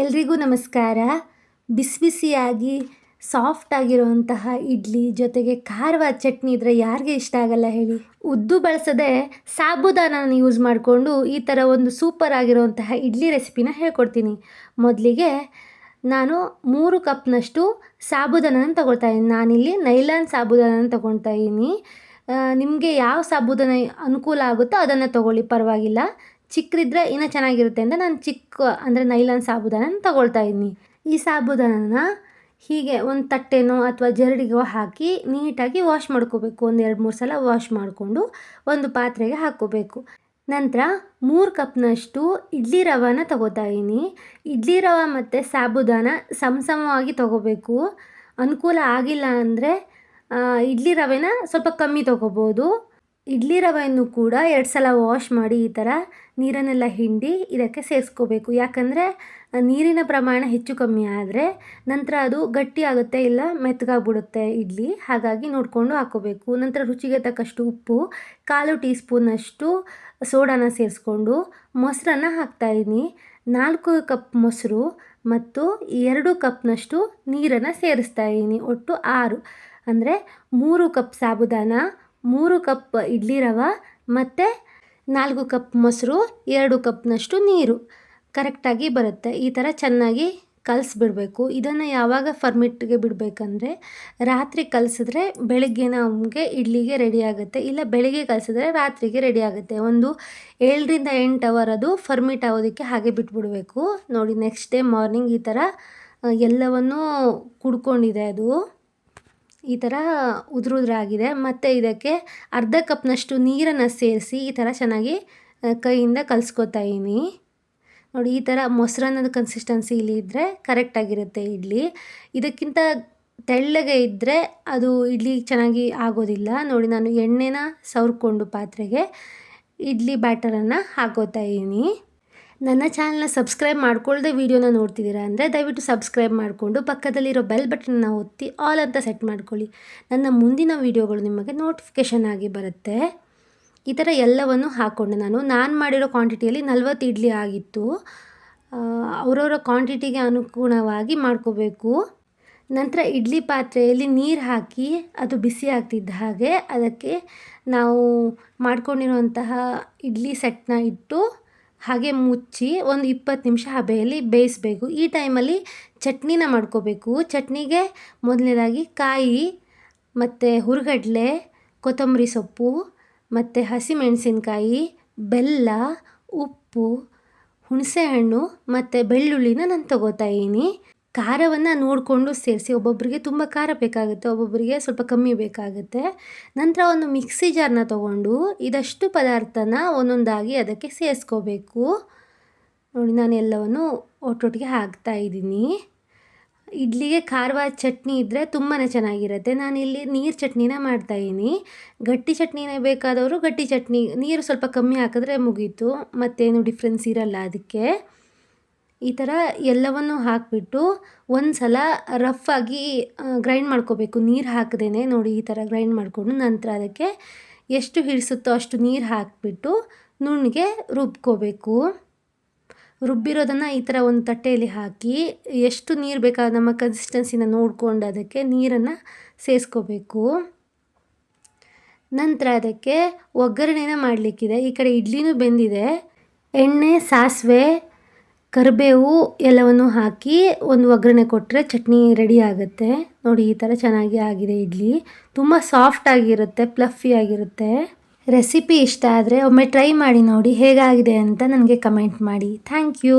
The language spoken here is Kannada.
ಎಲ್ರಿಗೂ ನಮಸ್ಕಾರ. ಬಿಸಿ ಬಿಸಿಯಾಗಿ ಸಾಫ್ಟ್ ಆಗಿರುವಂತಹ ಇಡ್ಲಿ ಜೊತೆಗೆ ಖಾರವಾದ ಚಟ್ನಿ ಇದ್ರೆ ಯಾರಿಗೆ ಇಷ್ಟ ಆಗಲ್ಲ ಹೇಳಿ. ಉದ್ದು ಬಳಸದೆ ಸಾಬುದಾನನ ಯೂಸ್ ಮಾಡಿಕೊಂಡು ಈ ಥರ ಒಂದು ಸೂಪರ್ ಆಗಿರುವಂತಹ ಇಡ್ಲಿ ರೆಸಿಪಿನ ಹೇಳ್ಕೊಡ್ತೀನಿ. ಮೊದಲಿಗೆ ನಾನು ಮೂರು ಕಪ್ನಷ್ಟು ಸಾಬುದಾನನ ತಗೊಳ್ತಾ ಇದ್ದೀನಿ. ನಾನಿಲ್ಲಿ ನೈಲಾನ್ ಸಾಬುದಾನನ ತಗೊಳ್ತಾ ಇದ್ದೀನಿ. ನಿಮಗೆ ಯಾವ ಸಾಬುದಾನ ಅನುಕೂಲ ಆಗುತ್ತೋ ಅದನ್ನು ತಗೊಳ್ಳಿ. ಪರವಾಗಿಲ್ಲ. ಚಿಕ್ಕದಿದ್ರೆ ಇನ್ನೂ ಚೆನ್ನಾಗಿರುತ್ತೆ ಅಂತ ನಾನು ಚಿಕ್ಕ, ಅಂದರೆ ನೈಲಾನ್ ಸಾಬುದಾನ ತಗೊಳ್ತಾ ಇದ್ದೀನಿ ಈ ಸಾಬುದಾನನ ಹೀಗೆ ಒಂದು ತಟ್ಟೆನೋ ಅಥವಾ ಜರಡಿಗೋ ಹಾಕಿ ನೀಟಾಗಿ ವಾಶ್ ಮಾಡ್ಕೋಬೇಕು. ಒಂದು ಎರಡು ಮೂರು ಸಲ ವಾಶ್ ಮಾಡಿಕೊಂಡು ಒಂದು ಪಾತ್ರೆಗೆ ಹಾಕ್ಕೋಬೇಕು. ನಂತರ ಮೂರು ಕಪ್ನಷ್ಟು ಇಡ್ಲಿ ರವಾನ ತಗೋತಾ ಇದ್ದೀನಿ ಇಡ್ಲಿ ರವೆ ಮತ್ತು ಸಾಬುದಾನ ಸಮಸಮವಾಗಿ ತಗೋಬೇಕು. ಅನುಕೂಲ ಆಗಿಲ್ಲ ಅಂದರೆ ಇಡ್ಲಿ ರವೆನ ಸ್ವಲ್ಪ ಕಮ್ಮಿ ತೊಗೋಬೋದು. ಇಡ್ಲಿ ರವೆಯನ್ನು ಕೂಡ ಎರಡು ಸಲ ವಾಶ್ ಮಾಡಿ ಈ ಥರ ನೀರನ್ನೆಲ್ಲ ಹಿಂಡಿ ಇದಕ್ಕೆ ಸೇರಿಸ್ಕೋಬೇಕು. ಯಾಕಂದರೆ ನೀರಿನ ಪ್ರಮಾಣ ಹೆಚ್ಚು ಕಮ್ಮಿ ಆದರೆ ನಂತರ ಅದು ಗಟ್ಟಿ ಆಗುತ್ತೆ ಇಲ್ಲ ಮೆತ್ತಗಾಗ್ಬಿಡುತ್ತೆ ಇಡ್ಲಿ. ಹಾಗಾಗಿ ನೋಡಿಕೊಂಡು ಹಾಕ್ಕೋಬೇಕು. ನಂತರ ರುಚಿಗೆ ತಕ್ಕಷ್ಟು ಉಪ್ಪು, ಕಾಲು ಟೀ ಸ್ಪೂನಷ್ಟು ಸೋಡಾನ ಸೇರಿಸ್ಕೊಂಡು ಮೊಸರನ್ನ ಹಾಕ್ತಾಯಿದ್ದೀನಿ ನಾಲ್ಕು ಕಪ್ ಮೊಸರು ಮತ್ತು ಎರಡು ಕಪ್ನಷ್ಟು ನೀರನ್ನು ಸೇರಿಸ್ತಾ ಇದ್ದೀನಿ ಒಟ್ಟು ಆರು, ಅಂದರೆ ಮೂರು ಕಪ್ ಸಾಬುದಾನ ಮೂರು ಕಪ್ ಇಡ್ಲಿ ರವ ಮತ್ತು ನಾಲ್ಕು ಕಪ್ ಮೊಸರು, ಎರಡು ಕಪ್ನಷ್ಟು ನೀರು. ಕರೆಕ್ಟಾಗಿ ಬರುತ್ತೆ. ಈ ಥರ ಚೆನ್ನಾಗಿ ಕಲಸ್ಬಿಡ್ಬೇಕು. ಇದನ್ನು ಯಾವಾಗ ಫರ್ಮಿಟ್ಗೆ ಬಿಡಬೇಕಂದ್ರೆ ರಾತ್ರಿ ಕಲಸಿದ್ರೆ ಬೆಳಗ್ಗೆ ನಮಗೆ ಇಡ್ಲಿಗೆ ರೆಡಿ ಆಗುತ್ತೆ. ಇಲ್ಲ ಬೆಳಿಗ್ಗೆ ಕಲಸಿದ್ರೆ ರಾತ್ರಿಗೆ ರೆಡಿ ಆಗುತ್ತೆ. ಒಂದು ಏಳರಿಂದ ಎಂಟು ಅವರ್ ಅದು ಫರ್ಮಿಟ್ ಆಗೋದಕ್ಕೆ ಹಾಗೆ ಬಿಟ್ಬಿಡಬೇಕು. ನೋಡಿ ನೆಕ್ಸ್ಟ್ ಡೇ ಮಾರ್ನಿಂಗ್ ಈ ಥರ ಎಲ್ಲವನ್ನೂ ಕುಡ್ಕೊಂಡಿದೆ ಅದು. ಈ ಥರ ಉದುರುದ್ರಾಗಿದೆ ಮತ್ತು ಇದಕ್ಕೆ ಅರ್ಧ ಕಪ್ನಷ್ಟು ನೀರನ್ನು ಸೇರಿಸಿ ಈ ಥರ ಚೆನ್ನಾಗಿ ಕೈಯಿಂದ ಕಲಿಸ್ಕೊತಾ ಇದ್ದೀನಿ. ನೋಡಿ, ಈ ಥರ ಮೊಸರನ್ನದ ಕನ್ಸಿಸ್ಟೆನ್ಸಿಲಿ ಇದ್ದರೆ ಕರೆಕ್ಟಾಗಿರುತ್ತೆ ಇಡ್ಲಿ. ಇದಕ್ಕಿಂತ ತೆಳ್ಳಗೆ ಇದ್ದರೆ ಅದು ಇಡ್ಲಿ ಚೆನ್ನಾಗಿ ಆಗೋದಿಲ್ಲ. ನೋಡಿ, ನಾನು ಎಣ್ಣೆನ ಸವರ್ಕೊಂಡು ಪಾತ್ರೆಗೆ ಇಡ್ಲಿ ಬ್ಯಾಟರನ್ನು ಹಾಕೋತಾ ಇದ್ದೀನಿ. ನನ್ನ ಚಾನಲ್ನ ಸಬ್ಸ್ಕ್ರೈಬ್ ಮಾಡ್ಕೊಳ್ಳದೆ ವೀಡಿಯೋನ ನೋಡ್ತಿದ್ದೀರಾ ಅಂದರೆ ದಯವಿಟ್ಟು ಸಬ್ಸ್ಕ್ರೈಬ್ ಮಾಡಿಕೊಂಡು ಪಕ್ಕದಲ್ಲಿರೋ ಬೆಲ್ ಬಟನ್ನ ಒತ್ತಿ ಆಲ್ ಅಂತ ಸೆಟ್ ಮಾಡ್ಕೊಳ್ಳಿ. ನನ್ನ ಮುಂದಿನ ವೀಡಿಯೋಗಳು ನಿಮಗೆ ನೋಟಿಫಿಕೇಷನ್ ಆಗಿ ಬರುತ್ತೆ. ಈ ಥರ ಎಲ್ಲವನ್ನು ಹಾಕ್ಕೊಂಡೆ ನಾನು. ನಾನು ಮಾಡಿರೋ ಕ್ವಾಂಟಿಟಿಯಲ್ಲಿ ನಲ್ವತ್ತು ಇಡ್ಲಿ ಆಗಿತ್ತು. ಅವರವರ ಕ್ವಾಂಟಿಟಿಗೆ ಅನುಗುಣವಾಗಿ ಮಾಡ್ಕೋಬೇಕು. ನಂತರ ಇಡ್ಲಿ ಪಾತ್ರೆಯಲ್ಲಿ ನೀರು ಹಾಕಿ ಅದು ಬಿಸಿ ಆಗ್ತಿದ್ದ ಹಾಗೆ ಅದಕ್ಕೆ ನಾವು ಮಾಡ್ಕೊಂಡಿರುವಂತಹ ಇಡ್ಲಿ ಸೆಟ್ನ ಇಟ್ಟು ಹಾಗೆ ಮುಚ್ಚಿ ಒಂದು ಇಪ್ಪತ್ತು ನಿಮಿಷ ಹಬೆಯಲ್ಲಿ ಬೇಯಿಸಬೇಕು. ಈ ಟೈಮಲ್ಲಿ ಚಟ್ನಿನ ಮಾಡ್ಕೋಬೇಕು. ಚಟ್ನಿಗೆ ಮೊದಲನೇದಾಗಿ ಕಾಯಿ, ಮತ್ತು ಹುರುಗಡಲೆ, ಕೊತ್ತಂಬರಿ ಸೊಪ್ಪು, ಮತ್ತು ಹಸಿಮೆಣಸಿನ್ಕಾಯಿ, ಬೆಲ್ಲ, ಉಪ್ಪು, ಹುಣಸೆಹಣ್ಣು, ಮತ್ತು ಬೆಳ್ಳುಳ್ಳಿನ ನಾನು ತಗೋತಾ ಇದ್ದೀನಿ. ಖಾರವನ್ನು ನೋಡಿಕೊಂಡು ಸೇರಿಸಿ ಒಬ್ಬೊಬ್ಬರಿಗೆ ತುಂಬ ಖಾರ ಬೇಕಾಗುತ್ತೆ ಒಬ್ಬೊಬ್ಬರಿಗೆ ಸ್ವಲ್ಪ ಕಮ್ಮಿ ಬೇಕಾಗುತ್ತೆ. ನಂತರ ಒಂದು ಮಿಕ್ಸಿ ಜಾರ್ನ ತೊಗೊಂಡು ಇದಷ್ಟು ಪದಾರ್ಥನ ಒಂದೊಂದಾಗಿ ಅದಕ್ಕೆ ಸೇರಿಸ್ಕೋಬೇಕು. ನೋಡಿ, ನಾನು ಎಲ್ಲವನ್ನು ಒಟ್ಟೊಟ್ಟಿಗೆ ಹಾಕ್ತಾ ಇದ್ದೀನಿ. ಇಡ್ಲಿಗೆ ಖಾರವಾದ ಚಟ್ನಿ ಇದ್ದರೆ ತುಂಬಾ ಚೆನ್ನಾಗಿರುತ್ತೆ. ನಾನಿಲ್ಲಿ ನೀರು ಚಟ್ನಿನ ಮಾಡ್ತಾಯಿದ್ದೀನಿ ಗಟ್ಟಿ ಚಟ್ನಿನೇ ಬೇಕಾದವರು ಗಟ್ಟಿ ಚಟ್ನಿ, ನೀರು ಸ್ವಲ್ಪ ಕಮ್ಮಿ ಹಾಕಿದ್ರೆ ಮುಗೀತು. ಮತ್ತೇನು ಡಿಫ್ರೆನ್ಸ್ ಇರಲ್ಲ ಅದಕ್ಕೆ. ಈ ಥರ ಎಲ್ಲವನ್ನು ಹಾಕಿಬಿಟ್ಟು ಒಂದು ಸಲ ರಫ್ಫಾಗಿ ಗ್ರೈಂಡ್ ಮಾಡ್ಕೋಬೇಕು. ನೀರು ಹಾಕದೇ ನೋಡಿ ಈ ಥರ ಗ್ರೈಂಡ್ ಮಾಡಿಕೊಂಡು ನಂತರ ಅದಕ್ಕೆ ಎಷ್ಟು ಹಿಡಿಸುತ್ತೋ ಅಷ್ಟು ನೀರು ಹಾಕಿಬಿಟ್ಟು ನುಣ್ಣಗೆ ರುಬ್ಕೋಬೇಕು. ರುಬ್ಬಿರೋದನ್ನು ಈ ಥರ ಒಂದು ತಟ್ಟೆಯಲ್ಲಿ ಹಾಕಿ ಎಷ್ಟು ನೀರು ಬೇಕಾದ ನಮ್ಮ ಕನ್ಸಿಸ್ಟೆನ್ಸಿನ ನೋಡಿಕೊಂಡು ಅದಕ್ಕೆ ನೀರನ್ನು ಸೇರಿಸ್ಕೋಬೇಕು ನಂತರ ಅದಕ್ಕೆ ಒಗ್ಗರಣೆನ ಮಾಡಲಿಕ್ಕಿದೆ. ಈ ಕಡೆ ಇಡ್ಲಿನೂ ಬೆಂದಿದೆ. ಎಣ್ಣೆ, ಸಾಸಿವೆ ಕರಿಬೇವು ಎಲ್ಲವನ್ನು ಹಾಕಿ ಒಂದು ಒಗ್ಗರಣೆ ಕೊಟ್ಟರೆ ಚಟ್ನಿ ರೆಡಿ ಆಗುತ್ತೆ. ನೋಡಿ, ಈ ಥರ ಚೆನ್ನಾಗಿ ಆಗಿದೆ ಇಡ್ಲಿ. ತುಂಬ ಸಾಫ್ಟ್ ಆಗಿರುತ್ತೆ ಪ್ಲಫಿ ಆಗಿರುತ್ತೆ. ರೆಸಿಪಿ ಇಷ್ಟ ಆದರೆ ಒಮ್ಮೆ ಟ್ರೈ ಮಾಡಿ ನೋಡಿ ಹೇಗಾಗಿದೆ ಅಂತ ನನಗೆ ಕಮೆಂಟ್ ಮಾಡಿ. Thank you